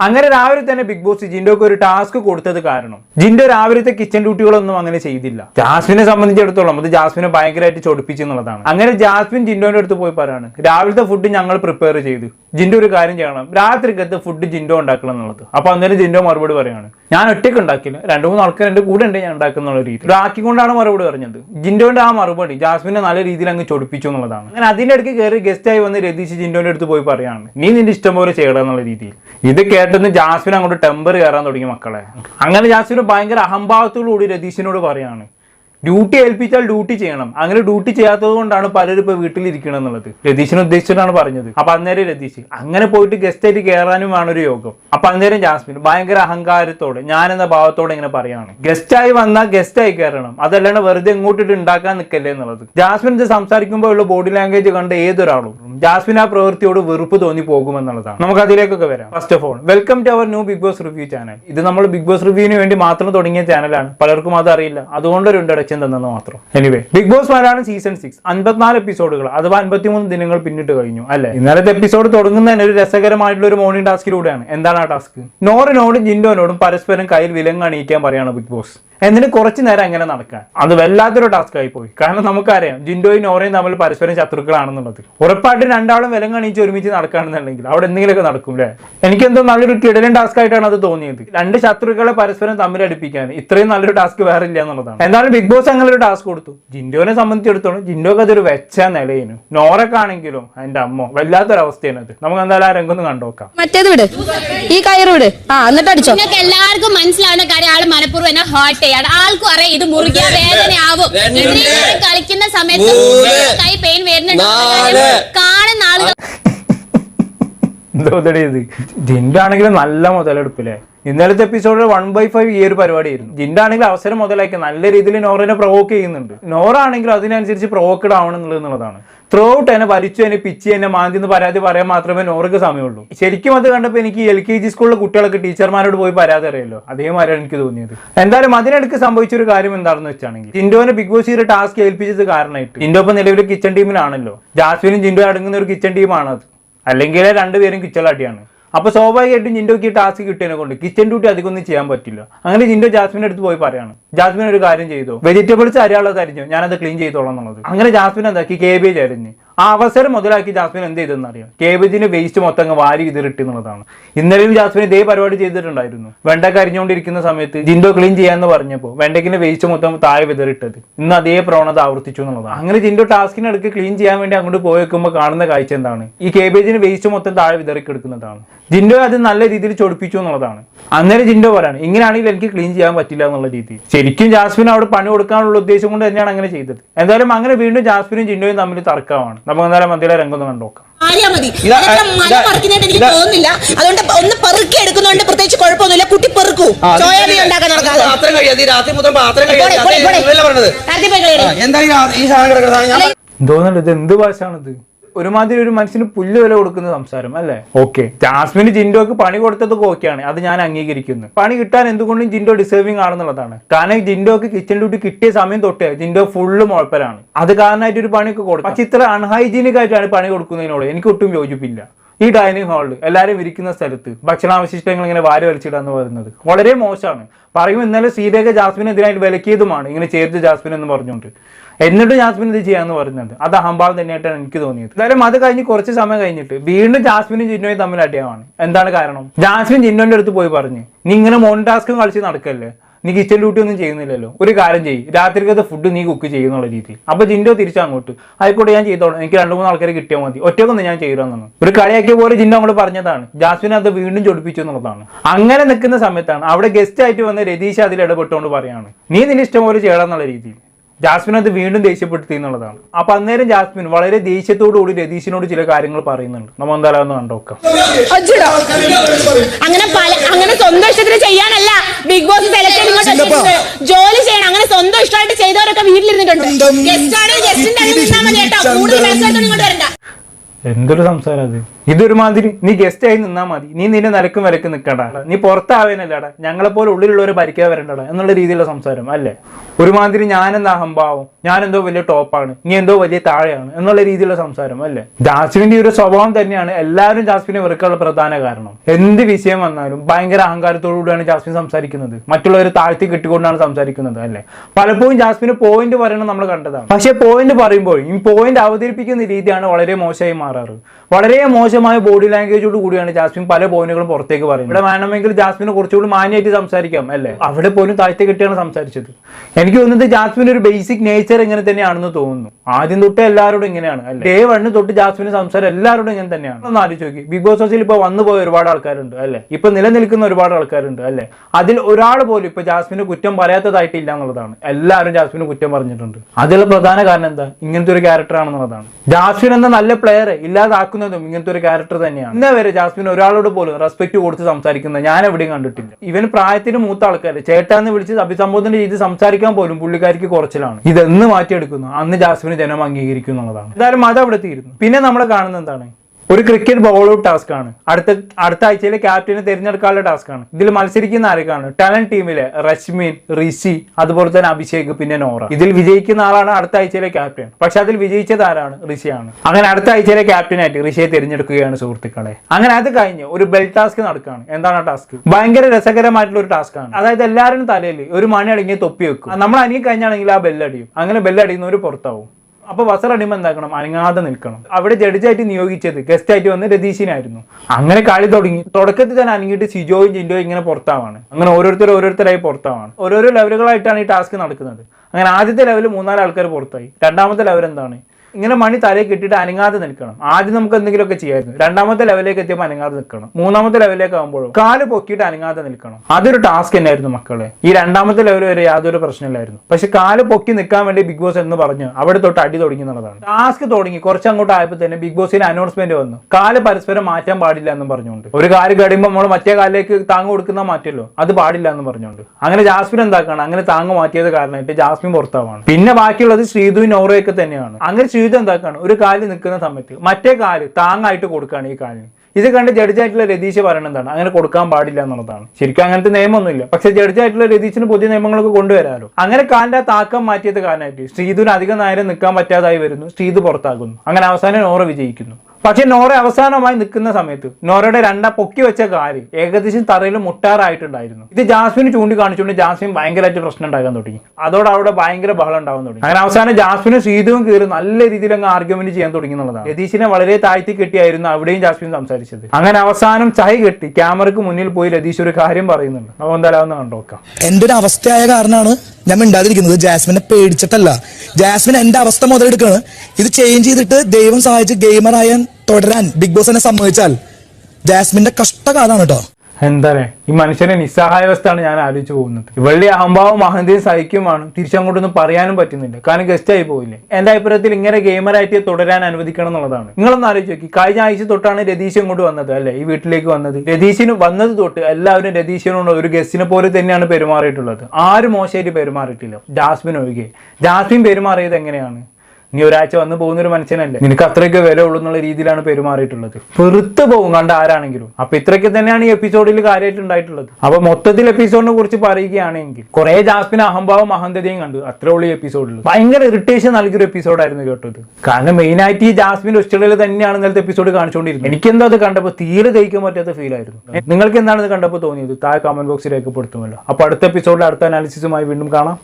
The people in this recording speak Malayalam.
അങ്ങനെ രാവിലെ തന്നെ ബിഗ് ബോസ് ജിൻഡോക്ക് ഒരു ടാസ്ക് കൊടുത്തത് കാരണം. ജിൻഡോ രാവിലത്തെ കിച്ചൺ ഡ്യൂട്ടികളൊന്നും അങ്ങനെ ചെയ്തില്ല. ജാസ്മിനെ സംബന്ധിച്ചിടത്തോളം അത് ജാസ്മിനെ ഭയങ്കരമായിട്ട് ചൊടിപ്പിച്ചു എന്നുള്ളതാണ്. അങ്ങനെ ജാസ്മിൻ ജിൻഡോന്റെ അടുത്ത് പോയി പറയാണ് രാവിലത്തെ ഫുഡ് ഞങ്ങൾ പ്രിപ്പയർ ചെയ്തു. ജിൻഡോ ഒരു കാര്യം ചെയ്യണം. രാത്രിക്കത്ത് ഫുഡ് ജിൻഡോ ഉണ്ടാക്കണം എന്നുള്ളത്. അപ്പൊ അന്നേരം ജിൻഡോ മറുപടി പറയാണ്. ഞാൻ ഒറ്റയ്ക്ക് ഉണ്ടാക്കില്ല. രണ്ടു മൂന്ന് ആൾക്കാർ എന്റെ കൂടെ ഉണ്ട് ഞാൻ ഉണ്ടാക്കുന്ന രീതി കൊണ്ടാണ് മറുപടി പറഞ്ഞത്. ജിൻഡോന്റെ ആ മറുപടി ജാസ്മിനെ നല്ല രീതിയിൽ അങ്ങ് ചൊടിപ്പിച്ചു എന്നുള്ളതാണ്. അങ്ങനെ അതിന്റെ ഇടയ്ക്ക് കയറി ഗസ്റ്റ് ആയി വന്ന് രതീഷ് ജിൻഡോന്റെ അടുത്ത് പോയി പറയാണ്. നീ നിന്റെ ഇഷ്ടം പോലെ ചെയ്യണം എന്നുള്ള രീതിയിൽ. ഇത് കേട്ടെന്ന് ജാസ്മിൻ അങ്ങോട്ട് ടെമ്പർ കയറാൻ തുടങ്ങി മക്കളെ. അങ്ങനെ ജാസ്മിന് ഭയങ്കര അഹംഭാവത്തോടുകൂടി രതീഷിനോട് പറയാണ്. ഡ്യൂട്ടി ഏൽപ്പിച്ചാൽ ഡ്യൂട്ടി ചെയ്യണം. അങ്ങനെ ഡ്യൂട്ടി ചെയ്യാത്തത് കൊണ്ടാണ് പലരും ഇപ്പൊ വീട്ടിലിരിക്കണം എന്നുള്ളത് രതീഷിനെ ഉദ്ദേശിച്ചിട്ടാണ് പറഞ്ഞത്. അപ്പൊ അന്നേരം രതീഷ് അങ്ങനെ പോയിട്ട് ഗസ്റ്റ് ആയിട്ട് കയറാനുമാണ് ഒരു യോഗം. അപ്പൊ അന്നേരം ജാസ്മിൻ ഭയങ്കര അഹങ്കാരത്തോടെ ഞാൻ എന്ന ഭാവത്തോടെ ഇങ്ങനെ പറയാണ് ഗസ്റ്റ് ആയി വന്നാൽ ഗസ്റ്റ് ആയി കയറണം അതല്ലാണ്ട് വെറുതെ ഇങ്ങോട്ടിട്ട് ഉണ്ടാക്കാൻ നിൽക്കല്ലേ എന്നുള്ളത്. ജാസ്മിൻ ഇത് സംസാരിക്കുമ്പോൾ ഉള്ള ബോഡി ലാംഗ്വേജ് കണ്ട് ഏതൊരാളും ജാസ്മിൻ ആ പ്രവൃത്തിയോട് വെറുപ്പ് തോന്നി പോകുമെന്നുള്ളതാണ്. നമുക്ക് അതിലേക്കൊക്കെ വരാം. First of all welcome to our new Bigg Boss review channel ഇത് നമ്മൾ ബിഗ് ബോസ് റിവ്യൂവിന് വേണ്ടി മാത്രം തുടങ്ങിയ ചാനലാണ് പലർക്കും അത് അറിയില്ല. അതുകൊണ്ട് ഒരു ഇൻട്രഡക്ഷൻ തന്നെന്ന് മാത്രം. Anyway Bigg Boss Malayalam season six അൻപത്തിനാല് എപ്പിസോഡുകൾ അഥവാ അൻപത്തിമൂന്ന് ദിനങ്ങൾ പിന്നിട്ട് കഴിഞ്ഞു അല്ലെ? ഇന്നലത്തെ എപ്പിസോഡ് തുടങ്ങുന്നതിന് ഒരു രസകരമായിട്ടുള്ള ഒരു മോർണിംഗ് ടാസ്കിലൂടെയാണ് എന്താണ് ആ ടാസ്ക് നോറിനോടും ജിൻഡോനോടും പരസ്പരം കയ്യിൽ വിലങ്ങ് അണിയിക്കാൻ പറയാണ് ബിഗ് ബോസ് എന്നിട്ട് കുറച്ച് നേരം അങ്ങനെ നടക്കുക. അത് വല്ലാത്തൊരു ടാസ്ക് ആയി പോയി. കാരണം നമുക്കറിയാം ജിൻഡോയും നോറയും തമ്മിൽ പരസ്പരം ശത്രുക്കളാണെന്നുള്ളത്. ഉറപ്പായിട്ടും രണ്ടാളും വില കാണിച്ച് ഒരുമിച്ച് നടക്കുകയാണെന്നുണ്ടെങ്കിൽ അവിടെ എന്തെങ്കിലുമൊക്കെ നടക്കും അല്ലേ എനിക്കെന്തോ നല്ലൊരു കിടലൻ ടാസ്ക് ആയിട്ടാണ് അത് തോന്നിയത്. രണ്ട് ശത്രുക്കളെ പരസ്പരം തമ്മിൽ അടുപ്പിക്കാൻ ഇത്രയും നല്ലൊരു ടാസ്ക് വേറെ ഇല്ല എന്നുള്ളതാണ്. എന്തായാലും ബിഗ് ബോസ് അങ്ങനെ ഒരു ടാസ്ക് കൊടുത്തു. ജിൻഡോനെ സംബന്ധിച്ചിടത്തോളം ജിൻഡോക്ക് അതൊരു വെച്ച നിലയിനു. നോറക്കാണെങ്കിലും എന്റെ അമ്മ വല്ലാത്തൊരവസ്ഥയാണ് അത്. നമുക്ക് എന്തായാലും ആ രംഗം കണ്ടുനോക്കാം കണ്ടോക്കാം മറ്റേത് വിട്. ഈ കയറ് വിട്. ആ എന്നിട്ട് അടിച്ചോ. നിങ്ങൾക്ക് എല്ലാവർക്കും മനസ്സിലാവുന്ന കാര്യം ആൾ മനഃപൂർവം എന്നെ ഹേർട്ട് ചെയ്യാണ് ആൾക്കും അറിയാം ഇത് മുറുകിയ വേദനയാവും. കളിക്കുന്ന സമയത്ത് കൈ പെയിൻ വരുന്നുണ്ട്. കാണുന്ന ആളുകൾ എന്തോന്നടി ഇത്? ജിൻഡ ആണെങ്കിലും നല്ല മുതലെടുപ്പില്ലേ? ഇന്നലത്തെ എപ്പിസോഡിൽ വൺ ബൈ ഫൈവ് ഈ ഒരു പരിപാടിയായിരുന്നു. ജിൻഡ് ആണെങ്കിൽ അവസരം മുതലാക്കി നല്ല രീതിയിൽ നോറിനെ പ്രൊവോക്ക് ചെയ്യുന്നുണ്ട്. നോറാണെങ്കിൽ അതിനനുസരിച്ച് പ്രൊവോക്കഡ് ആവണം എന്നുള്ളതാണ്. ത്രൂ ഔട്ട് എന്നെ വലിച്ചു എന്നെ പിച്ച് എന്നെ മാന്തി എന്ന് പരാതി പറയാൻ മാത്രമേ നോറയ്ക്ക് സമയമുള്ളൂ. ശരിക്കും അത് കണ്ടപ്പോൾ എനിക്ക് എൽ കെ ജി സ്കൂളിലെ കുട്ടികളൊക്കെ ടീച്ചർമാരോട് പോയി പരാതി അറിയല്ലോ അതേമാരാണ് എനിക്ക് തോന്നിയത്. എന്തായാലും അതിനിടയ്ക്ക് സംഭവിച്ച ഒരു കാര്യം എന്താണെന്ന് വെച്ചാണെങ്കിൽ ജിൻഡോനെ ബിഗ് ബോസ് ഈ ടാസ്ക് ഏൽപ്പിച്ചത് കാരണമായിട്ട് ജിൻഡോ ഇപ്പൊ നിലവിൽ കിച്ചൺ ടീമിലാണല്ലോ ജാസ്മിനും ജിൻഡോ അടങ്ങുന്ന ഒരു കിച്ചൺ ടീമാണ് അത് അല്ലെങ്കിൽ രണ്ടുപേരും കിച്ചളാട്ടിയാണ്. അപ്പൊ സ്വാഭാവികമായിട്ടും ജിൻഡോക്ക് ഈ ടാസ്ക് കിട്ടിയതിനെ കൊണ്ട് കിച്ചൺ ഡ്യൂട്ടി അധികം ഒന്നും ചെയ്യാൻ പറ്റില്ല. അങ്ങനെ ജിൻഡോ ജാസ്മിന്റെ അടുത്ത് പോയി പറയാണ്. ജാസ്മിൻ ഒരു കാര്യം ചെയ്തു. വെജിറ്റബിൾസ് അരിയാളത് അരിഞ്ഞു ഞാനത് ക്ലീൻ ചെയ്തോളാം എന്നുള്ളത്. അങ്ങനെ ജാസ്മിൻ എന്താക്കി? കേബേജ് അരിഞ്ഞ്. ആ അവസരം മുതലാക്കി ജാസ്മിൻ എന്ത് ചെയ്തെന്ന് അറിയാം? കേബേജിന്റെ വേസ്റ്റ് മൊത്തം അങ്ങ് വാരി ഇതിറിട്ട് എന്നുള്ളതാണ്. ഇന്നലെയും ജാസ്മിൻ ഇതേ പരിപാടി ചെയ്തിട്ടുണ്ടായിരുന്നു. വെണ്ട കരിഞ്ഞുകൊണ്ടിരിക്കുന്ന സമയത്ത് ജിൻഡോ ക്ലീൻ ചെയ്യാന്ന് പറഞ്ഞപ്പോൾ വെണ്ടക്കിന്റെ വേസ്റ്റ് മൊത്തം താഴെ വിതറിട്ടത്. ഇന്ന് അതേ പ്രവണത ആവർത്തിച്ചു എന്നുള്ളതാണ്. അങ്ങനെ ജിൻഡോ ടാസ്കിനടുക്ക് ക്ലീൻ ചെയ്യാൻ വേണ്ടി അങ്ങോട്ട് പോയി വെക്കുമ്പോൾ കാണുന്ന കാഴ്ച എന്താണ്? ഈ കേബേജിന് വേസ്റ്റ് മൊത്തം താഴെ വിതറിക്കെടുക്കുന്നതാണ് ജിൻഡോ അത് നല്ല രീതിയിൽ ചൊടിപ്പിച്ചു എന്നുള്ളതാണ്. അന്നേരം ജിൻഡോ പറയാണ് ഇങ്ങനെയാണെങ്കിൽ എനിക്ക് ക്ലീൻ ചെയ്യാൻ പറ്റില്ല എന്നുള്ള രീതി ശരിക്കും ജാസ്മിൻ അവിടെ പണി കൊടുക്കാനുള്ള ഉദ്ദേശം കൊണ്ട് തന്നെയാണ് അങ്ങനെ ചെയ്തത്. എന്തായാലും അങ്ങനെ വീണ്ടും ജാസ്മിനും ജിൻഡോയും തമ്മിൽ തർക്കമാണ്. നമുക്ക് എന്തായാലും മന്ദിര രംഗം തോന്നുന്നില്ല. അതുകൊണ്ട് ഒന്ന് പെറുക്കി എടുക്കുന്നതുകൊണ്ട് പ്രത്യേകിച്ച് കുഴപ്പമൊന്നുമില്ല. കുട്ടി പെറുക്കൂ. സോയാബീൻ ഉണ്ടാക്കാൻ നടക്കാതെ. ഇത്? എന്ത് ഭാഷയാണിത് ഒരുമാതിരി ഒരു മനസ്സിന് പുല്ല് വില കൊടുക്കുന്ന സംസാരം അല്ലേ? ഓക്കെ. ജാസ്മിന് ജിൻഡോക്ക് പണി കൊടുത്തത് ഓക്കെയാണ്. അത് ഞാൻ അംഗീകരിക്കുന്നു. പണി കിട്ടാൻ എന്തുകൊണ്ടും ജിൻഡോ ഡിസേർവിംഗ് ആണെന്നുള്ളതാണ്. കാരണം ജിൻഡോക്ക് കിച്ചൺ ഡ്യൂട്ടി കിട്ടിയ സമയം തൊട്ടേ ജിൻഡോ ഫുള്ള് മുഴപ്പലാണ്. അത് കാരണമായിട്ട് ഒരു പണിയൊക്കെ കൊടുക്കും. പക്ഷെ ഇത്ര അൺഹൈജീനിക് ആയിട്ടാണ് പണി കൊടുക്കുന്നതിനോട് എനിക്ക് ഒട്ടും യോജിപ്പില്ല. ഈ ഡൈനിങ് ഹാളിൽ എല്ലാവരും ഇരിക്കുന്ന സ്ഥലത്ത് ഭക്ഷണാവശിഷ്ടങ്ങൾ ഇങ്ങനെ വാരി വലിച്ചിടാന്ന് പറയുന്നത് വളരെ മോശമാണ്. പറയും ഇന്നലെ ശ്രീരേഖ ജാസ്മിനെതിരായിട്ട് വിലക്കിയതുമാണ്. ഇങ്ങനെ ചേർത്ത് ജാസ്മിൻ എന്ന് പറഞ്ഞുകൊണ്ട്. എന്നിട്ട് ജാസ്മിൻ ഇത് ചെയ്യാന്ന് പറഞ്ഞത് അത് അഹംഭാവം തന്നെയായിട്ടാണ് എനിക്ക് തോന്നിയത്. എന്തായാലും അത് കഴിഞ്ഞ് കുറച്ച് സമയം കഴിഞ്ഞിട്ട് വീണ്ടും ജാസ്മിനും ജിന്നോയും തമ്മിൽ അടിയാവാണ്. എന്താണ് കാരണം? ജാസ്മിൻ ജിന്നോന്റെ അടുത്ത് പോയി പറഞ്ഞു നീ ഇങ്ങനെ മോൺ ടാസ്കും കളിച്ച് നടക്കല്ലേ? നീ കിച്ചൺ ഡ്യൂട്ടി ഒന്നും ചെയ്യുന്നില്ലല്ലോ. ഒരു കാര്യം ചെയ്യ്. രാത്രിക്കത്തെ ഫുഡ് നീ കുക്ക് ചെയ്യുന്നുള്ള രീതിയിൽ. അപ്പൊ ജിൻഡോ തിരിച്ചങ്ങോട്ട് ആയിക്കോട്ടെ ഞാൻ ചെയ്തോളാം. എനിക്ക് രണ്ടു മൂന്ന് ആൾക്കാരെ കിട്ടിയാൽ മതി. ഒറ്റക്കൊന്നും ഞാൻ ചെയ്തോന്നു ഒരു കളിയാക്കിയ പോലെ ജിൻഡോ അങ്ങോട്ട് പറഞ്ഞതാണ്. ജാസ്മിൻ അത് വീണ്ടും ചൊടിപ്പിച്ചു എന്നുള്ളതാണ്. അങ്ങനെ നിൽക്കുന്ന സമയത്താണ് അവിടെ ഗസ്റ്റ് ആയിട്ട് വന്ന രതീഷ് അതിൽ ഇടപെട്ടുകൊണ്ട് പറയാണ് നീ നിന്റെ ഇഷ്ടം പോലെ ചെയ്യണം എന്നുള്ള രീതിയിൽ. ജാസ്മിൻ അത് വീണ്ടും ദേഷ്യപ്പെടുത്തി എന്നുള്ളതാണ്. അപ്പൊ അന്നേരം ജാസ്മിൻ വളരെ ദേഷ്യത്തോടു കൂടി രതീഷിനോട് ചില കാര്യങ്ങൾ പറയുന്നുണ്ട്. നമ്മൾ എന്തായാലും ഒന്ന് കണ്ടോക്കാം അങ്ങനെ പല അങ്ങനെ സ്വന്തം ഇഷ്ടത്തിന് ചെയ്യാനല്ല. ബിഗ് ബോസ് ജോലി ചെയ്യണം. അങ്ങനെ സ്വന്തം ഇഷ്ടമായിട്ട് ചെയ്തവരൊക്കെ വീട്ടിലിരുന്നിട്ടുണ്ട്. എന്തൊരു സംസാരം അത്? ഇതൊരുമാതിരി നീ ഗസ്റ്റ് ആയി നിന്നാ മതി. നീ നിന്നെ നിലക്കും വിലക്കും നിൽക്കണ്ട നീ പുറത്താവേനല്ലടാ. ഞങ്ങളെപ്പോലെ പോലെ ഉള്ളിലുള്ളവരെ ഭരിക്കാൻ വരണ്ടടാ എന്നുള്ള രീതിയിലുള്ള സംസാരം അല്ലേ? ഒരുമാതിരി ഞാനെന്താ അഹംഭാവം? ഞാൻ എന്തോ വലിയ ടോപ്പാണ് നീ എന്തോ വലിയ താഴെയാണ് എന്നുള്ള രീതിയിലുള്ള സംസാരം അല്ലേ? ജാസ്മിന്റെ ഒരു സ്വഭാവം തന്നെയാണ് എല്ലാവരും ജാസ്മിനെ വെറുക്കാനുള്ള പ്രധാന കാരണം. എന്ത് വിഷയം വന്നാലും ഭയങ്കര അഹങ്കാരത്തോടുകൂടിയാണ് ജാസ്മിൻ സംസാരിക്കുന്നത്. മറ്റുള്ളവർ താഴ്ത്തി കിട്ടിക്കൊണ്ടാണ് സംസാരിക്കുന്നത് അല്ലേ? പലപ്പോഴും ജാസ്മിന് പോയിന്റ് പറയണം നമ്മൾ കണ്ടതാണ്. പക്ഷേ പോയിന്റ് പറയുമ്പോൾ ഈ പോയിന്റ് അവതരിപ്പിക്കുന്ന രീതിയാണ് വളരെ മോശമായി മാറാറ്. വളരെ മോശമായ ബോഡി ലാംഗ്വേജോട് കൂടിയാണ് ജാസ്മിൻ പല പോയിന്റുകളും പുറത്തേക്ക് പറയുന്നത്. ഇവിടെ വേണമെങ്കിൽ ജാസ്മിനെ കുറച്ചുകൂടി മാന്യമായിട്ട് സംസാരിക്കാം അല്ലേ? അവിടെ പോലും താഴ്ത്തി കെട്ടിയാണ് സംസാരിച്ചത്. എനിക്ക് തോന്നുന്നത് ജാസ്മിൻ ഒരു ബേസിക് നേച്ചർ ഇങ്ങനെ തന്നെയാണെന്ന് തോന്നുന്നു. ആദ്യം തൊട്ട് എല്ലാവരോടും ഇങ്ങനെയാണ് അല്ലേ? ഡേ വണ്ണ് തൊട്ട് ജാസ്മിന് സംസാരം എല്ലാവരോടും ഇങ്ങനെ തന്നെയാണ്. ഒന്ന് ആലോചിച്ച് നോക്കി. ബിഗ് ബോസ് ഹൗസിൽ ഇപ്പൊ വന്നു പോയ ഒരുപാട് ആൾക്കാരുണ്ട് അല്ലേ? ഇപ്പൊ നിലനിൽക്കുന്ന ഒരുപാട് ആൾക്കാരുണ്ട് അല്ലേ? അതിൽ ഒരാൾ പോലും ഇപ്പൊ ജാസ്മിന് കുറ്റം പറയാത്തതായിട്ടില്ല എന്നുള്ളതാണ്. എല്ലാവരും ജാസ്മിന് കുറ്റം പറഞ്ഞിട്ടുണ്ട്. അതിലുള്ള പ്രധാന കാരണം എന്താ? ഇങ്ങനത്തെ ഒരു ക്യാരക്ടർ ആണെന്നുള്ളതാണ്. ജാസ്മിൻ എന്ന നല്ല പ്ലെയർ ഇല്ലാതാക്കുന്നതും ഇങ്ങനത്തെ ഒരു ക്യാരക്ടർ തന്നെയാണ്. ഇന്നേ വരെ ജാസ്മിൻ ഒരാളോട് പോലും റെസ്പെക്ട് കൊടുത്ത് സംസാരിക്കുന്നത് ഞാൻ എവിടെയും കണ്ടിട്ടില്ല. ഇവൻ പ്രായത്തിന് മൂത്ത ആൾക്കാർ ചേട്ടാന്ന് വിളിച്ച് അഭിസംബോധന ചെയ്ത് സംസാരിക്കാൻ പോലും പുള്ളിക്കാരിക്ക് കുറച്ചിലാണ്. ഇതെന്ന് മാറ്റിയെടുക്കുന്നു. അന്ന് ജാസ്മിന് ജനം അംഗീകരിക്കും എന്നുള്ളതാണ് എന്തായാലും അത് അവിടെ തീരുന്നു. പിന്നെ നമ്മൾ കാണുന്നത് എന്താണ്? ഒരു ക്രിക്കറ്റ് ബോൾ ഔട്ട് ടാസ്ക് ആണ്. അടുത്ത അടുത്ത ആഴ്ചയിലെ ക്യാപ്റ്റനെ തിരഞ്ഞെടുക്കാനുള്ള ടാസ്ക് ആണ്. ഇതിൽ മത്സരിക്കുന്ന ആരൊക്കെയാണ്? ടാലന്റ് ടീമിലെ റശ്മിൻ ഋഷി അതുപോലെ തന്നെ അഭിഷേക് പിന്നെ നോറ. ഇതിൽ വിജയിക്കുന്ന ആളാണ് അടുത്ത ആഴ്ചയിലെ ക്യാപ്റ്റൻ പക്ഷെ അതിൽ വിജയിച്ചത് ആരാണ്? ഋഷിയാണ് അങ്ങനെ അടുത്ത ആഴ്ചയിലെ ക്യാപ്റ്റനായിട്ട് ഋഷിയെ തിരഞ്ഞെടുക്കുകയാണ് സുഹൃത്തുക്കളെ. അങ്ങനെ അത് കഴിഞ്ഞ് ഒരു ബെൽ ടാസ്ക് നടക്കുകയാണ്. എന്താണ് ആ ടാസ്ക് ഭയങ്കര രസകരമായിട്ടുള്ള ഒരു ടാസ്ക് ആണ്. അതായത് എല്ലാവരും തലയിൽ ഒരു മണി അടങ്ങിയ തൊപ്പി വെക്കും. നമ്മൾ അനങ്ങി കഴിഞ്ഞാണെങ്കിൽ ആ ബെല്ലടിയും അങ്ങനെ ബെല്ലടിയുന്നവർ പുറത്താവും. അപ്പൊ വസ്ത്ര അടിമ എന്താക്കണം? അനങ്ങാതെ നിൽക്കണം. അവിടെ ജഡ്ജായിട്ട് നിയോഗിച്ചത് ഗസ്റ്റ് ആയിട്ട് വന്ന് രതീശിനായിരുന്നു. അങ്ങനെ കളി തുടങ്ങി. തുടക്കത്തിൽ തന്നെ അനങ്ങിയിട്ട് സിജോയും ജിൻഡോയും ഇങ്ങനെ പുറത്താവാണ്. അങ്ങനെ ഓരോരുത്തർ ഓരോരുത്തരായി പുറത്താവാണ്. ഓരോരോ ലെവലുകളായിട്ടാണ് ഈ ടാസ്ക് നടക്കുന്നത്. അങ്ങനെ ആദ്യത്തെ ലെവൽ മൂന്നാൽ ആൾക്കാർ പുറത്തായി. രണ്ടാമത്തെ ലെവൽ എന്താണ്? ഇങ്ങനെ മണി തലയിൽ കിട്ടിയിട്ട് അനങ്ങാതെ നിൽക്കണം. ആദ്യം നമുക്ക് എന്തെങ്കിലുമൊക്കെ ചെയ്യായിരുന്നു രണ്ടാമത്തെ ലെവലിലേക്ക് എത്തിയപ്പോൾ അനങ്ങാതെ നിൽക്കണം. മൂന്നാമത്തെ ലെവലിലേക്ക് ആകുമ്പോഴും കാൽ പൊക്കിയിട്ട് അനങ്ങാതെ നിൽക്കണം. അതൊരു ടാസ്ക് തന്നെയായിരുന്നു മക്കളെ. ഈ രണ്ടാമത്തെ ലെവൽ വരെ യാതൊരു പ്രശ്നമില്ലായിരുന്നു. പക്ഷെ കാൽ പൊക്കി നിൽക്കാൻ വേണ്ടി ബിഗ് ബോസ് എന്ന് പറഞ്ഞു. അവിടെ തൊട്ട് അടി തുടങ്ങി എന്നുള്ളതാണ്. ടാസ്ക് തുടങ്ങി. കുറച്ച് അങ്ങോട്ട് ആയപ്പോൾ തന്നെ ബിഗ് ബോസിന് അനൗൺസ്മെന്റ് വന്നു. കാൽ പരസ്പരം മാറ്റാൻ പാടില്ല എന്ന് പറഞ്ഞുകൊണ്ട്. ഒരു കാൽ കടിയുമ്പോൾ നമ്മൾ മറ്റേ കാലിലേക്ക് താങ്ങ് കൊടുക്കുന്ന മാറ്റല്ലോ? അത് പാടില്ല എന്ന് പറഞ്ഞുകൊണ്ട്. അങ്ങനെ ജാസ്മിൻ എന്താക്കാണ്? അങ്ങനെ താങ്ങ് മാറ്റിയത് കാരണമായിട്ട് ജാസ്മിൻ പുറത്താവാണ് പിന്നെ ബാക്കിയുള്ളത് നോറയൊക്കെ തന്നെയാണ്. അങ്ങനെ ശ്രീധു എന്താക്കാണ്? ഒരു കാൽ നിൽക്കുന്ന സമയത്ത്. മറ്റേ കാൽ താങ്ങായിട്ട് കൊടുക്കുകയാണ് ഈ കാലിന്. ഇത് കണ്ട് ജഡ്ജായിട്ടുള്ള രതീഷ് പറയണത് എന്താണ്? അങ്ങനെ കൊടുക്കാൻ പാടില്ല എന്നുള്ളതാണ്. ശരിക്കും അങ്ങനത്തെ നിയമമൊന്നുമില്ല. പക്ഷെ ജഡ്ജായിട്ടുള്ള രതീഷിന് പുതിയ നിയമങ്ങളൊക്കെ കൊണ്ടുവരാമല്ലോ. അങ്ങനെ കാലിന്റെ താക്കം മാറ്റിയത് കാരണമായിട്ട് ശ്രീധുവിന് അധികം നേരം നിൽക്കാൻ പറ്റാതായി വരുന്നു. ശ്രീധു പുറത്താകുന്നു. അങ്ങനെ അവസാനം നോറ വിജയിക്കുന്നു. പക്ഷെ നോറ അവസാനമായി നിൽക്കുന്ന സമയത്ത് നോറയുടെ രണ്ട പൊക്കി വെച്ച കാൽ ഏകദേശം തറയിൽ മുട്ടാറായിട്ടുണ്ടായിരുന്നു. ഇത് ജാസ്മിന് ചൂണ്ടിക്കാണിച്ചുകൊണ്ട് ജാസ്മിൻ ഭയങ്കരമായിട്ട് പ്രശ്നം ഉണ്ടാക്കാൻ തുടങ്ങി. അതോടെ അവിടെ ഭയങ്കര ബഹളം ഉണ്ടാകാൻ തുടങ്ങി. അങ്ങനെ അവസാനം ജാസ്മിനും സീതവും കയറി നല്ല രീതിയിൽ അങ്ങ് ആർഗ്യുമെന്റ് ചെയ്യാൻ തുടങ്ങി എന്നുള്ളതാണ്. രതീഷിനെ വളരെ താഴ്ത്തി കെട്ടിയായിരുന്നു അവിടെയും ജാസ്മിൻ സംസാരിച്ചത്. അങ്ങനെ അവസാനം ചായ കെട്ടി ക്യാമറക്ക് മുന്നിൽ പോയി രതീഷ് ഒരു കാര്യം പറയുന്നുണ്ട്. അപ്പോൾ എന്തായാലും കണ്ടോക്കാം എന്റെ ഒരു അവസ്ഥയായ കാരണമാണ് ഞാൻ മിണ്ടാതിരിക്കുന്നത്. ജാസ്മിനെ പേടിച്ചിട്ടല്ല. ജാസ്മിൻ എന്റെ അവസ്ഥ മുതലെടുക്കാണ്. ഇത് ചേഞ്ച് ചെയ്തിട്ട് ദൈവം സഹായിച്ച് ഗെയിമറായാൻ തുടരാൻ ബിഗ് ബോസ് എന്നെ സമ്മതിച്ചാൽ ജാസ്മിന്റെ കഷ്ടകാലാണ് കേട്ടോ. എന്താ ഈ മനുഷ്യനെ നിസ്സഹായാവസ്ഥയാണ് ഞാൻ ആലോചിച്ചു പോകുന്നത്. ഇവളുടെ അഹംഭാവം അഹന്തയും സഹിക്കുമാണ് തിരിച്ചങ്ങോട്ടൊന്നും പറയാനും പറ്റുന്നില്ല. കാരണം ഗസ്റ്റ് ആയി പോയില്ലേ? എന്റെ അഭിപ്രായത്തിൽ ഇങ്ങനെ ഗെയിമറായിട്ട് തുടരാൻ അനുവദിക്കണം എന്നുള്ളതാണ്. നിങ്ങളൊന്ന് ആലോചിച്ച് നോക്കി. കഴിഞ്ഞ ആഴ്ച തൊട്ടാണ് രതീഷ് ഇങ്ങോട്ട് വന്നത് അല്ലെ? ഈ വീട്ടിലേക്ക് വന്നത്. രതീഷിന് വന്നത് തൊട്ട് എല്ലാവരും രതീഷിനോട് ഒരു ഗസ്റ്റിനെ പോലെ തന്നെയാണ് പെരുമാറിയിട്ടുള്ളത്. ആരും മോശമായിട്ട് പെരുമാറിയിട്ടില്ല. ജാസ്മിൻ ഒഴികെ ജാസ്മിൻ പെരുമാറിയത് എങ്ങനെയാണ്? നീ ഒരാഴ്ച വന്ന് പോകുന്ന ഒരു മനുഷ്യനല്ലേ? നിനക്ക് അത്രയ്ക്ക് വില ഉള്ളൂ എന്നുള്ള രീതിയിലാണ് പെരുമാറിയിട്ടുള്ളത്. വെറുത്ത് പോകും കണ്ട ആരാണെങ്കിലും. അപ്പൊ ഇത്രയ്ക്ക് തന്നെയാണ് ഈ എപ്പിസോഡിൽ കാര്യമായിട്ട് ഉണ്ടായിട്ടുള്ളത്. അപ്പൊ മൊത്തത്തിൽ എപ്പിസോഡിനെ കുറിച്ച് പറയുകയാണെങ്കിൽ കുറെ ജാസ്മിൻ അഹംഭാവം അഹന്തതയും കണ്ടു. അത്ര ഉള്ളൂ ഈ എപ്പിസോഡിൽ ഭയങ്കര ഇറിറ്റേഷൻ നൽകിയൊരു എപ്പിസോഡായിരുന്നു കേട്ടത്. കാരണം മെയിൻ ആയിട്ട് ഈ ജാസ്മിൻ ഒസ്റ്റളിൽ തന്നെയാണ് ഇന്നലത്തെ എപ്പിസോഡ് കാണിച്ചുകൊണ്ടിരുന്നത്. എനിക്കെന്താ അത് കണ്ടപ്പോൾ തീരെ ദഹിക്കാൻ പറ്റാത്ത ഫീൽ ആയിരുന്നു. നിങ്ങൾക്ക് എന്താണ് ഇത് കണ്ടപ്പോൾ തോന്നിയത്? താഴെ കമന്റ് ബോക്സിൽ രേഖപ്പെടുത്തുമല്ലോ. അപ്പൊ അടുത്ത എപ്പിസോഡിൽ അടുത്ത അനാലിസിസുമായി വീണ്ടും കാണാം.